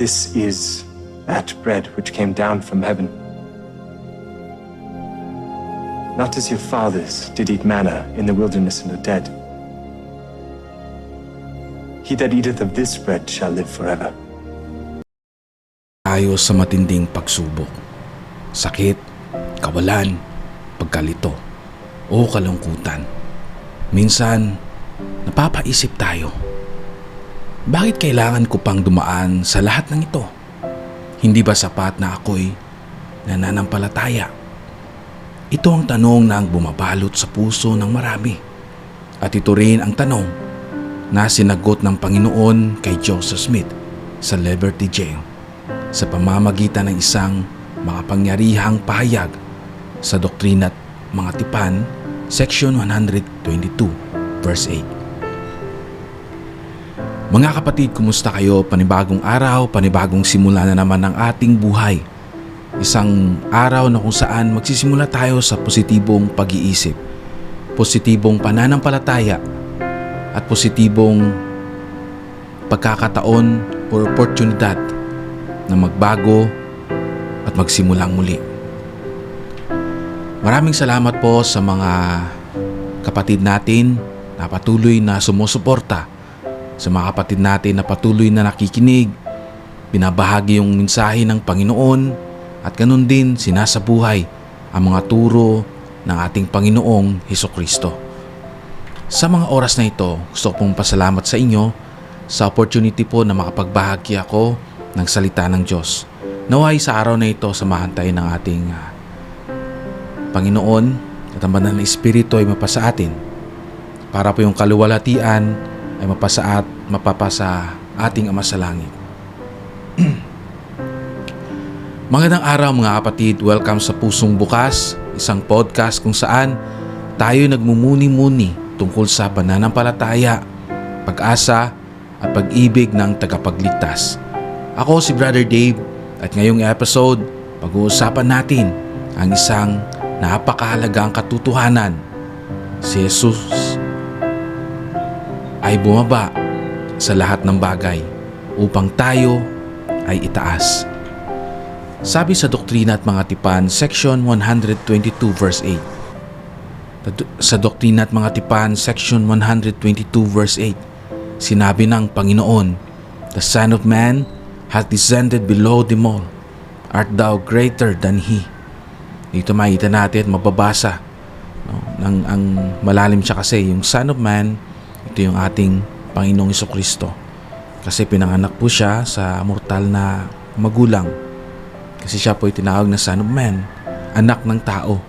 This is that bread which came down from heaven. Not as your fathers did eat manna in the wilderness and are dead. He that eateth of this bread shall live forever. tayo sa matinding pagsubok. Sakit, kawalan, pagkalito, o kalungkutan. Minsan, napapaisip tayo. Bakit kailangan ko pang dumaan sa lahat ng ito? Hindi ba sapat na ako'y nananampalataya? Ito ang tanong na ang bumabalot sa puso ng marami. At ito rin ang tanong na sinagot ng Panginoon kay Joseph Smith sa Liberty Jail sa pamamagitan ng isang makapangyarihang pahayag sa Doktrina at Mga Tipan, Section 122, verse 8. Mga kapatid, kumusta kayo? Panibagong araw, panibagong simula na naman ng ating buhay. Isang araw na kung saan magsisimula tayo sa positibong pag-iisip, positibong pananampalataya, at positibong pagkakataon or oportunidad na magbago at magsimulang muli. Maraming salamat po sa mga kapatid natin na patuloy na sumusuporta, sa mga kapatid natin na patuloy na nakikinig, binabahagi yung mensahe ng Panginoon at ganun din sinasabuhay ang mga turo ng ating Panginoong Heso Kristo. Sa mga oras na ito, gusto pong pasalamat sa inyo sa opportunity po na makapagbahagi ako ng salita ng Diyos. Naway sa araw na ito, samahan tayo ng ating ah, Panginoon at ang banal na Espiritu ay mapasa atin para po yung kaluwalhatian ay mapasa at mapapasa ating Ama sa Langit. Magandang araw mga kapatid, welcome sa Pusong Bukas, isang podcast kung saan tayo nagmumuni-muni tungkol sa pananampalataya, pag-asa at pag-ibig ng tagapagligtas. Ako si Brother Dave at ngayong episode, pag-uusapan natin ang isang napakahalagang katotohanan. Si Jesus ay bumaba sa lahat ng bagay upang tayo ay itaas. Sabi sa Doktrina at Mga Tipan, Section 122 verse 8. Sa Doktrina at Mga Tipan, Section 122 verse 8, sinabi ng Panginoon, The Son of Man hath descended below them all. Art thou greater than He? Dito makita natin at mababasa. No? Nang, ang malalim siya kasi, yung Son of Man, ito yung ating Panginoong Kristo. Kasi pinanganak po siya sa mortal na magulang. Kasi siya po ay tinawag na Son of Man, anak ng tao.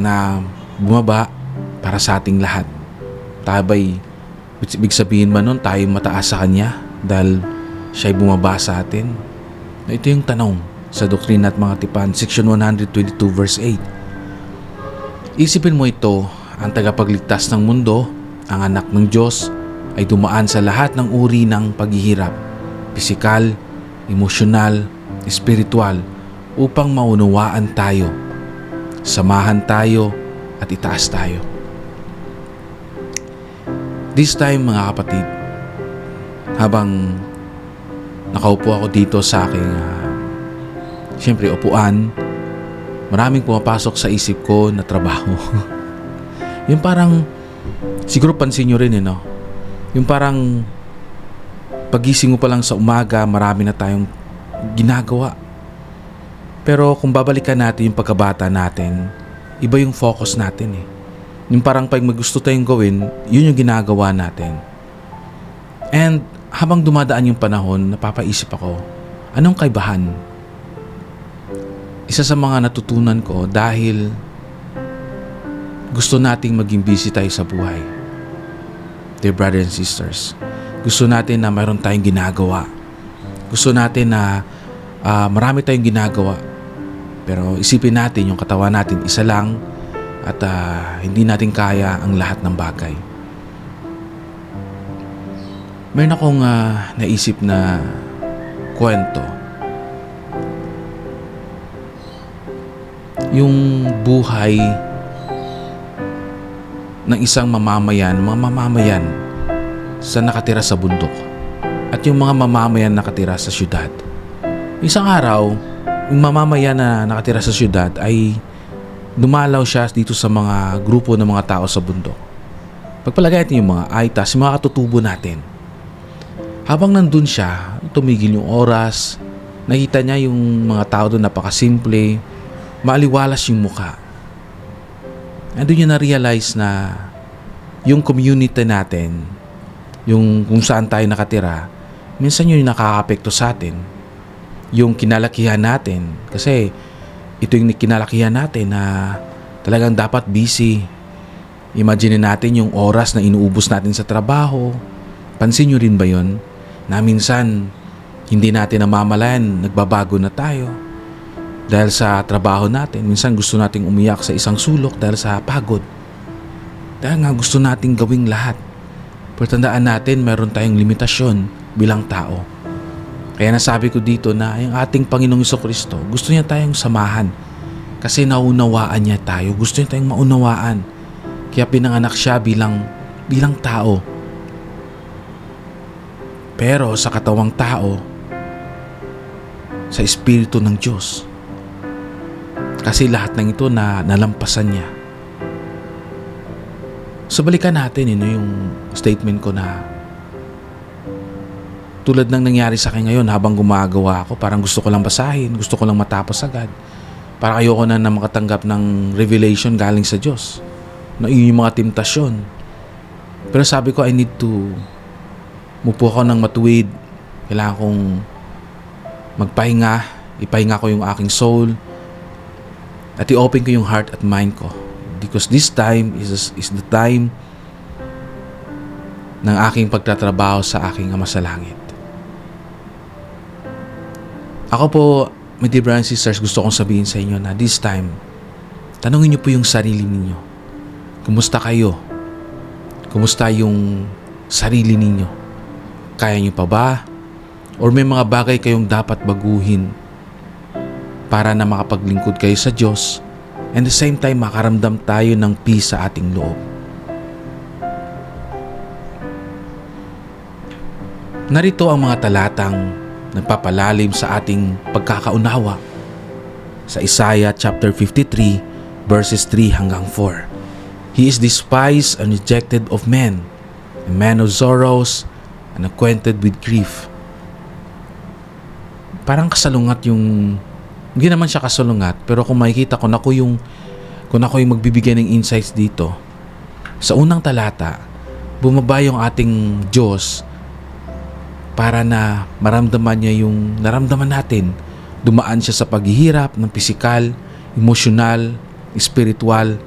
Na bumaba para sa ating lahat. Tabay, ibig sabihin ba nun tayo mataas sa Kanya dahil siya ay bumaba sa atin? Ito yung tanong sa Doktrina at Mga Tipan, section 122 verse 8. Isipin mo ito, ang tagapagligtas ng mundo, ang anak ng Diyos, ay dumaan sa lahat ng uri ng paghihirap, pisikal, emosyonal, espiritual, upang maunawaan tayo, samahan tayo, at itaas tayo. This time mga kapatid, habang nakaupo ako dito sa aking uh, siyempre upuan, maraming pumapasok sa isip ko na trabaho. yung parang, siguro pansin nyo rin, you know? yung parang pagising mo pa lang sa umaga, marami na tayong ginagawa. Pero kung babalikan natin yung pagkabata natin, iba yung focus natin eh. Yung parang pag may gusto tayong gawin, yun yung ginagawa natin. And habang dumadaan yung panahon, napapaisip ako, anong kaibahan? Isa sa mga natutunan ko dahil gusto nating maging busy tayo sa buhay. Dear brothers and sisters, gusto natin na mayroon tayong ginagawa. Gusto natin na uh, marami tayong ginagawa. Pero isipin natin yung katawan natin isa lang at uh, hindi natin kaya ang lahat ng bagay. Meron akong uh, naisip na kwento. Yung buhay ng isang mamamayan, mga mamamayan sa nakatira sa bundok. At yung mga mamamayan nakatira sa syudad. Isang araw, yung mamamayan na nakatira sa syudad ay dumalaw siya dito sa mga grupo ng mga tao sa bundok. Pagpalagay natin yung mga aitas, yung mga katutubo natin. Habang nandun siya, tumigil yung oras, nakita niya yung mga tao doon napakasimple, maaliwalas yung muka. And doon niya na-realize na yung community natin, yung kung saan tayo nakatira, minsan yun yung nakaka-apekto sa atin. Yung kinalakihan natin. Kasi ito yung kinalakihan natin na talagang dapat busy. Imagine natin yung oras na inuubos natin sa trabaho. Pansin nyo rin ba yon Na minsan, hindi natin namamalayan, nagbabago na tayo. Dahil sa trabaho natin, minsan gusto nating umiyak sa isang sulok dahil sa pagod. Dahil nga gusto nating gawing lahat. Pero tandaan natin, meron tayong limitasyon bilang tao. Kaya nasabi ko dito na yung ating Panginoong Kristo, gusto niya tayong samahan. Kasi naunawaan niya tayo. Gusto niya tayong maunawaan. Kaya pinanganak siya bilang, bilang tao. Pero sa katawang tao, sa Espiritu ng Diyos. Kasi lahat ng ito na nalampasan niya. So balikan natin yun, yung statement ko na tulad ng nangyari sa akin ngayon habang gumagawa ako, parang gusto ko lang basahin, gusto ko lang matapos agad. Parang ayoko na na makatanggap ng revelation galing sa Diyos. Na yun yung mga temptasyon. Pero sabi ko, I need to mupo ako ng matuwid. Kailangan kong magpahinga, ipahinga ko yung aking soul, at i-open ko yung heart at mind ko. Because this time is, is the time ng aking pagtatrabaho sa aking Ama sa Langit. Ako po, my dear brothers and sisters, gusto kong sabihin sa inyo na this time, tanongin niyo po yung sarili ninyo. Kumusta kayo? Kumusta yung sarili ninyo? Kaya niyo pa ba? Or may mga bagay kayong dapat baguhin para na makapaglingkod kayo sa Diyos and the same time makaramdam tayo ng peace sa ating loob. Narito ang mga talatang nagpapalalim sa ating pagkakaunawa sa Isaiah chapter 53 verses 3 hanggang 4. He is despised and rejected of men, a man of sorrows and acquainted with grief. Parang kasalungat yung hindi naman siya kasalungat pero kung makikita ko na ko yung kung ako yung magbibigay ng insights dito sa unang talata bumaba yung ating Diyos para na maramdaman niya yung naramdaman natin dumaan siya sa paghihirap ng pisikal, emosyonal, spiritual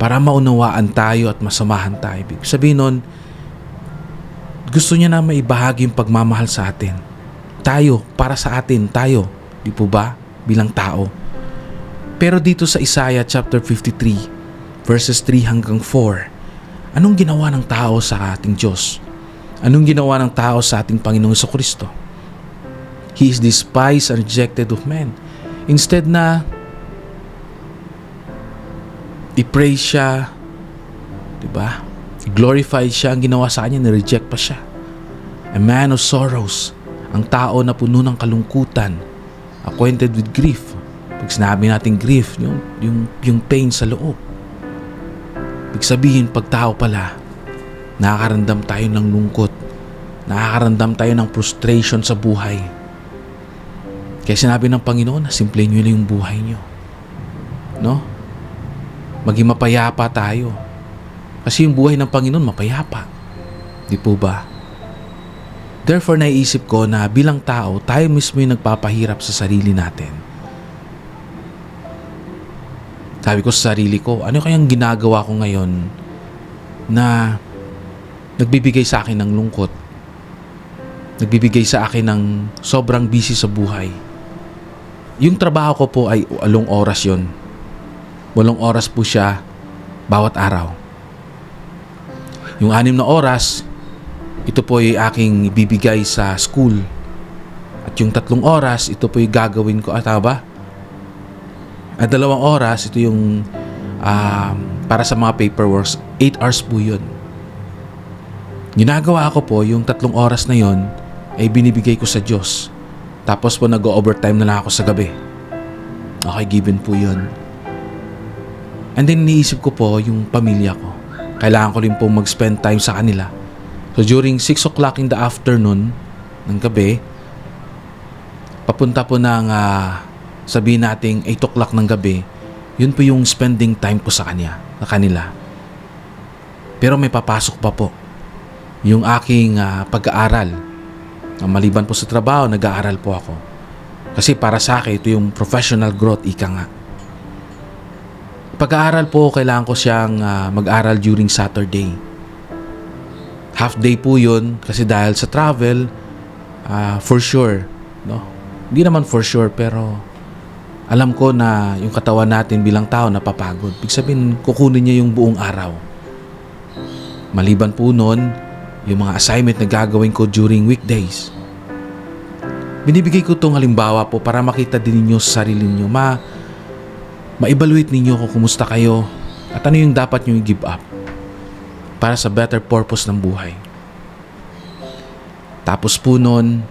para maunawaan tayo at masamahan tayo. Ibig Sabihin nun, gusto niya na maibahagi yung pagmamahal sa atin. Tayo, para sa atin, tayo. Di po ba? Bilang tao. Pero dito sa Isaiah chapter 53, verses 3 hanggang 4, anong ginawa ng tao sa ating Diyos? Anong ginawa ng tao sa ating Panginoong Kristo? He is despised and rejected of men. Instead na i-praise siya, di ba? Glorify siya, ang ginawa sa kanya, na-reject pa siya. A man of sorrows, ang tao na puno ng kalungkutan, acquainted with grief. Pag sinabi natin grief, yung, yung, yung pain sa loob. Ibig sabihin, pag tao pala, nakakaramdam tayo ng lungkot, nakakaramdam tayo ng frustration sa buhay. Kaya sinabi ng Panginoon na simple nyo na yung buhay nyo. No? Maging mapayapa tayo. Kasi yung buhay ng Panginoon mapayapa. Di po ba? Therefore, naiisip ko na bilang tao, tayo mismo yung nagpapahirap sa sarili natin. Sabi ko sa sarili ko, ano kayang ginagawa ko ngayon na nagbibigay sa akin ng lungkot? Nagbibigay sa akin ng sobrang busy sa buhay. Yung trabaho ko po ay along oras yon. Walong oras po siya bawat araw. Yung anim na oras, ito po ay aking ibibigay sa school. At yung tatlong oras, ito po yung gagawin ko. At ba? At dalawang oras, ito yung um, para sa mga paperworks. 8 hours po yun. Ginagawa ko po yung tatlong oras na yon ay binibigay ko sa Diyos. Tapos po nag-overtime na lang ako sa gabi. Okay, given po yun. And then iniisip ko po yung pamilya ko. Kailangan ko rin po mag-spend time sa kanila. So during 6 o'clock in the afternoon ng gabi, papunta po ng ah, sabihin nating 8 o'clock ng gabi, yun po yung spending time ko sa kanya, sa kanila. Pero may papasok pa po. Yung aking ah, pag-aaral. Ah, Maliban po sa trabaho, nag-aaral po ako. Kasi para sa akin, ito yung professional growth, ika nga. Pag-aaral po, kailangan ko siyang ah, mag-aral during Saturday. Half day po yun kasi dahil sa travel, ah, for sure, no? Hindi naman for sure pero alam ko na yung katawan natin bilang tao napapagod. Ibig sabihin, kukunin niya yung buong araw. Maliban po nun, yung mga assignment na gagawin ko during weekdays. Binibigay ko itong halimbawa po para makita din ninyo sa sarili ninyo. Ma, ma-evaluate ninyo kung kumusta kayo at ano yung dapat nyo i-give up para sa better purpose ng buhay. Tapos po nun,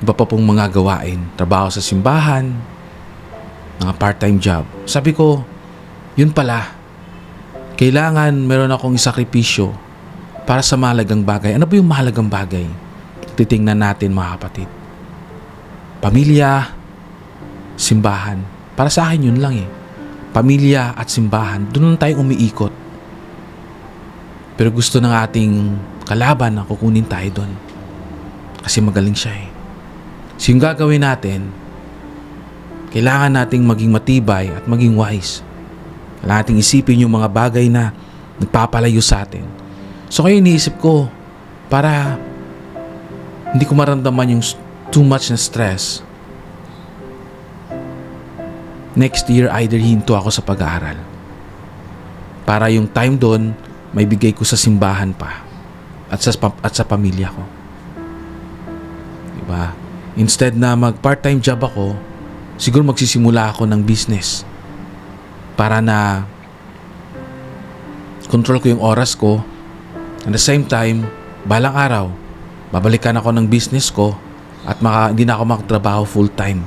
iba pa pong mga gawain. Trabaho sa simbahan, mga part-time job. Sabi ko, yun pala, kailangan meron akong isakripisyo para sa mahalagang bagay. Ano ba yung mahalagang bagay? Titingnan natin mga kapatid. Pamilya, simbahan. Para sa akin yun lang eh. Pamilya at simbahan, doon lang tayo umiikot. Pero gusto ng ating kalaban na kukunin tayo doon. Kasi magaling siya eh. So yung gagawin natin, kailangan nating maging matibay at maging wise. Kailangan nating isipin yung mga bagay na nagpapalayo sa atin. So kaya iniisip ko, para hindi ko maramdaman yung too much na stress, next year either hinto ako sa pag-aaral. Para yung time doon, may bigay ko sa simbahan pa at sa, at sa pamilya ko. Diba? Instead na mag part-time job ako, siguro magsisimula ako ng business para na control ko yung oras ko at the same time, balang araw, babalikan ako ng business ko at maka, hindi na ako makatrabaho full time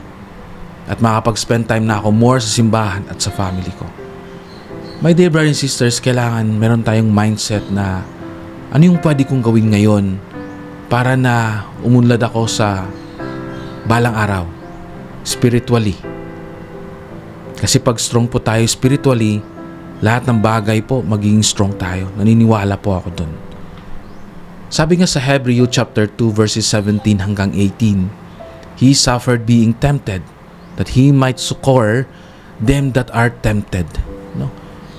at makapag-spend time na ako more sa simbahan at sa family ko. My dear brothers and sisters, kailangan meron tayong mindset na ano yung pwede kong gawin ngayon para na umunlad ako sa balang araw, spiritually. Kasi pag strong po tayo spiritually, lahat ng bagay po magiging strong tayo. Naniniwala po ako dun. Sabi nga sa Hebrew chapter 2 verses 17 hanggang 18, He suffered being tempted that He might succor them that are tempted.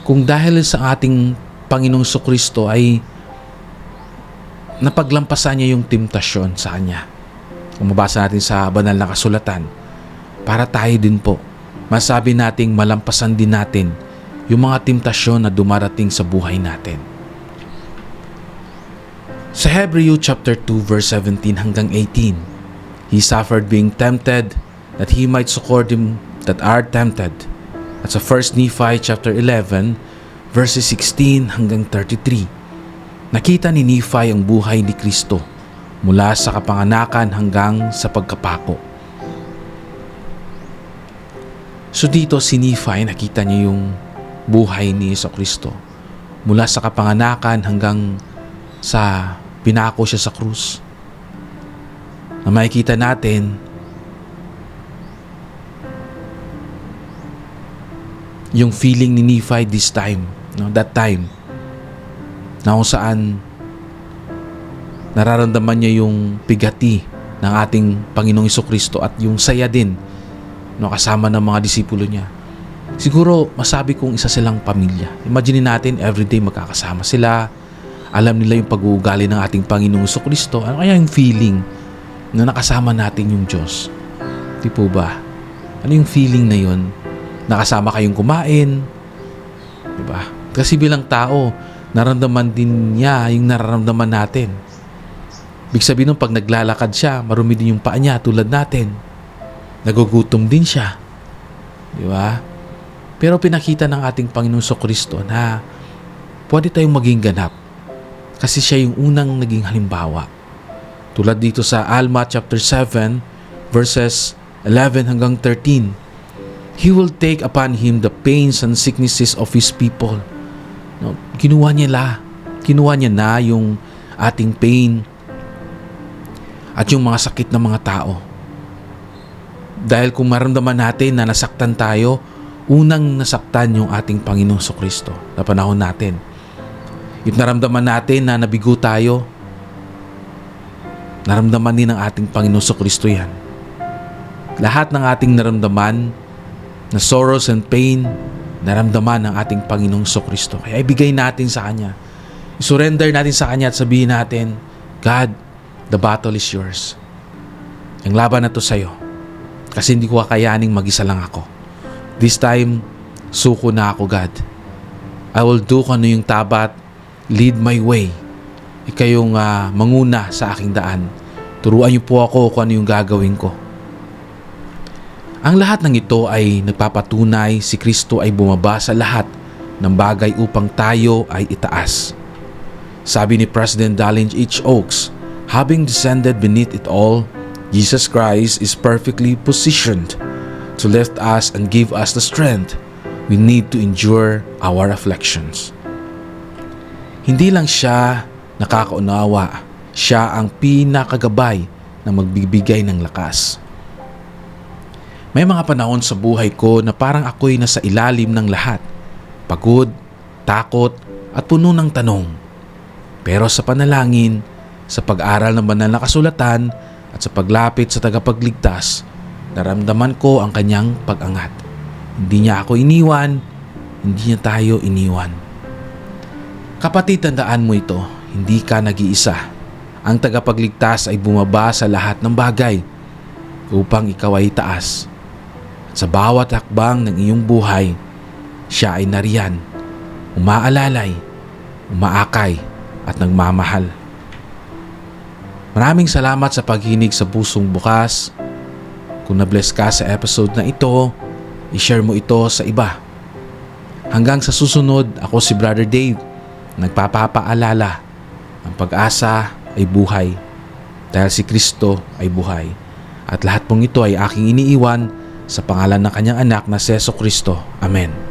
Kung dahil sa ating Panginoong Kristo ay napaglampasan niya yung temptasyon sa Kanya. Kung natin sa banal na kasulatan, para tayo din po, masabi nating malampasan din natin yung mga temptasyon na dumarating sa buhay natin. Sa Hebrew chapter 2 verse 17 hanggang 18, He suffered being tempted that He might succor them that are tempted. At sa 1 Nephi chapter 11 verses 16 hanggang 33, nakita ni Nephi ang buhay ni Kristo mula sa kapanganakan hanggang sa pagkapako. So dito si Nephi nakita niya yung buhay ni Yeso Kristo mula sa kapanganakan hanggang sa pinako siya sa krus. Na makikita natin yung feeling ni Nephi this time, no, that time, na kung saan nararamdaman niya yung pigati ng ating Panginoong Iso Kristo at yung saya din no, kasama ng mga disipulo niya. Siguro masabi kong isa silang pamilya. Imagine natin everyday magkakasama sila. Alam nila yung pag-uugali ng ating Panginoong Iso Kristo. Ano kaya yung feeling na nakasama natin yung Diyos? Di po ba? Ano yung feeling na yun? Nakasama kayong kumain? Di ba? Kasi bilang tao, naramdaman din niya yung nararamdaman natin. Big sabihin nung pag naglalakad siya, marumi din yung paa niya tulad natin. Nagugutom din siya. Di ba? Pero pinakita ng ating Panginoon So Kristo na pwede tayong maging ganap. Kasi siya yung unang naging halimbawa. Tulad dito sa Alma chapter 7 verses 11 hanggang 13. He will take upon him the pains and sicknesses of his people. No, kinuha niya la. Kinuha niya na yung ating pain at yung mga sakit ng mga tao. Dahil kung maramdaman natin na nasaktan tayo, unang nasaktan yung ating Panginoong Kristo na panahon natin. If naramdaman natin na nabigo tayo, naramdaman din ng ating Panginoong Kristo yan. Lahat ng ating naramdaman na sorrows and pain, naramdaman ng ating Panginoong Kristo. Kaya ibigay natin sa Kanya. I-surrender natin sa Kanya at sabihin natin, God, the battle is yours. Ang laban na to sa'yo. Kasi hindi ko kakayaning mag-isa lang ako. This time, suko na ako, God. I will do kung ano yung tabat. Lead my way. Ikayong ah, manguna sa aking daan. Turuan niyo po ako kung ano yung gagawin ko. Ang lahat ng ito ay nagpapatunay si Kristo ay bumaba sa lahat ng bagay upang tayo ay itaas. Sabi ni President Dallin H. Oaks, having descended beneath it all, Jesus Christ is perfectly positioned to lift us and give us the strength we need to endure our afflictions. Hindi lang siya nakakaunawa, siya ang pinakagabay na magbibigay ng lakas. May mga panahon sa buhay ko na parang ako'y nasa ilalim ng lahat. Pagod, takot, at puno ng tanong. Pero sa panalangin, sa pag-aral ng banal na kasulatan, at sa paglapit sa tagapagligtas, naramdaman ko ang kanyang pag-angat. Hindi niya ako iniwan, hindi niya tayo iniwan. Kapatid, tandaan mo ito, hindi ka nag-iisa. Ang tagapagligtas ay bumaba sa lahat ng bagay upang ikaw ay taas. Sa bawat hakbang ng iyong buhay, siya ay nariyan, umaalalay, umaakay at nagmamahal. Maraming salamat sa paghinig sa pusong bukas. Kung na-bless ka sa episode na ito, i-share mo ito sa iba. Hanggang sa susunod, ako si Brother Dave, nagpapapaalala, ang pag-asa ay buhay dahil si Kristo ay buhay. At lahat pong ito ay aking iniiwan sa pangalan ng kanyang anak na Seso Kristo. Amen.